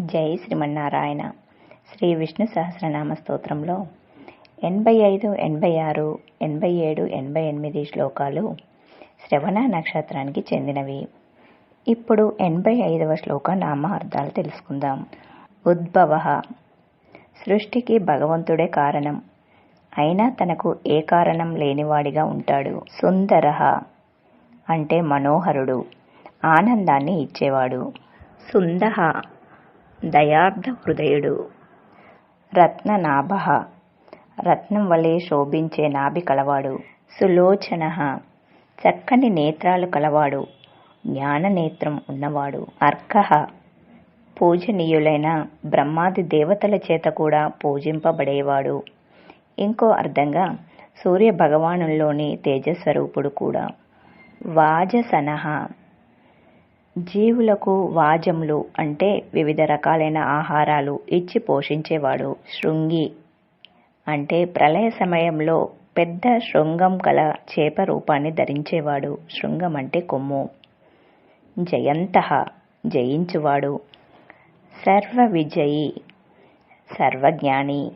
జై శ్రీమన్నారాయణ. శ్రీ విష్ణు సహస్రనామ స్తోత్రంలో ఎనభై ఐదు ఎనభై ఆరు ఎనభై ఏడు ఎనభై ఎనిమిది శ్లోకాలు శ్రవణ నక్షత్రానికి చెందినవి. ఇప్పుడు ఎనభై ఐదవ శ్లోక నామ అర్థాలు తెలుసుకుందాం. ఉద్భవ. సృష్టికి భగవంతుడే కారణం. అయినా తనకు ఏ కారణం లేనివాడిగా ఉంటాడు. సుందర అంటే మనోహరుడు. ఆనందాన్ని ఇచ్చేవాడు. సుందహ దయార్థ హృదయుడు. రత్ననాభ. రత్నం వలె శోభించే నాభి కలవాడు. సులోచన. చక్కని నేత్రాలు కలవాడు. జ్ఞాననేత్రం ఉన్నవాడు. అర్కహ పూజనీయులైన బ్రహ్మాది దేవతల చేత కూడా పూజింపబడేవాడు. ఇంకో అర్థంగా సూర్య భగవానుల్లోని తేజస్వరూపుడు కూడా. వాజసనహ జీవులకు వాజములు అంటే వివిధ రకాలైన ఆహారాలు ఇచ్చి పోషించేవాడు శృంగి. అంటే ప్రళయ సమయంలో పెద్ద శృంగం గల చేప రూపాన్ని ధరించేవాడు శృంగం అంటే కొమ్ము. జయంత జయించువాడు. సర్వ విజయి సర్వజ్ఞాని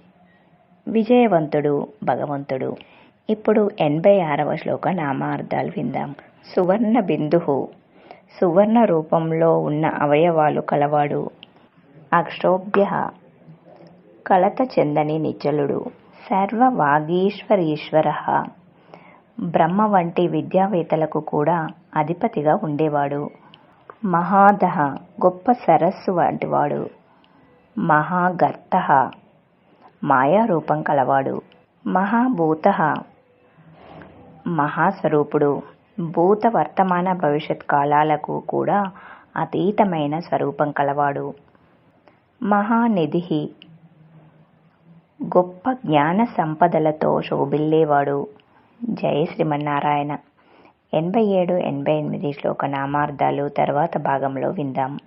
విజయవంతుడు భగవంతుడు. ఇప్పుడు ఎనభై ఆరవ శ్లోక నామార్థాలు విందాం. సువర్ణ బిందు సువర్ణ రూపంలో ఉన్న అవయవాలు కలవాడు. అక్షోభ్య కలత చెందని నిచ్చలుడు. సర్వవాగీశ్వరీశ్వర బ్రహ్మ వంటి విద్యావేత్తలకు కూడా అధిపతిగా ఉండేవాడు. మహాదహ గొప్ప సరస్సు వంటివాడు. మహాగర్త మాయారూపం కలవాడు. మహాభూత మహాస్వరూపుడు. భూత వర్తమాన భవిష్యత్ కాలాలకు కూడా అతీతమైన స్వరూపం కలవాడు. మహానిధి గొప్ప జ్ఞాన సంపదలతో శోభిల్లేవాడు. జయ శ్రీమన్నారాయణ. ఎనభై ఏడు ఎనభై ఎనిమిది శ్లోక నామార్థాలు తర్వాత భాగంలో విందాం.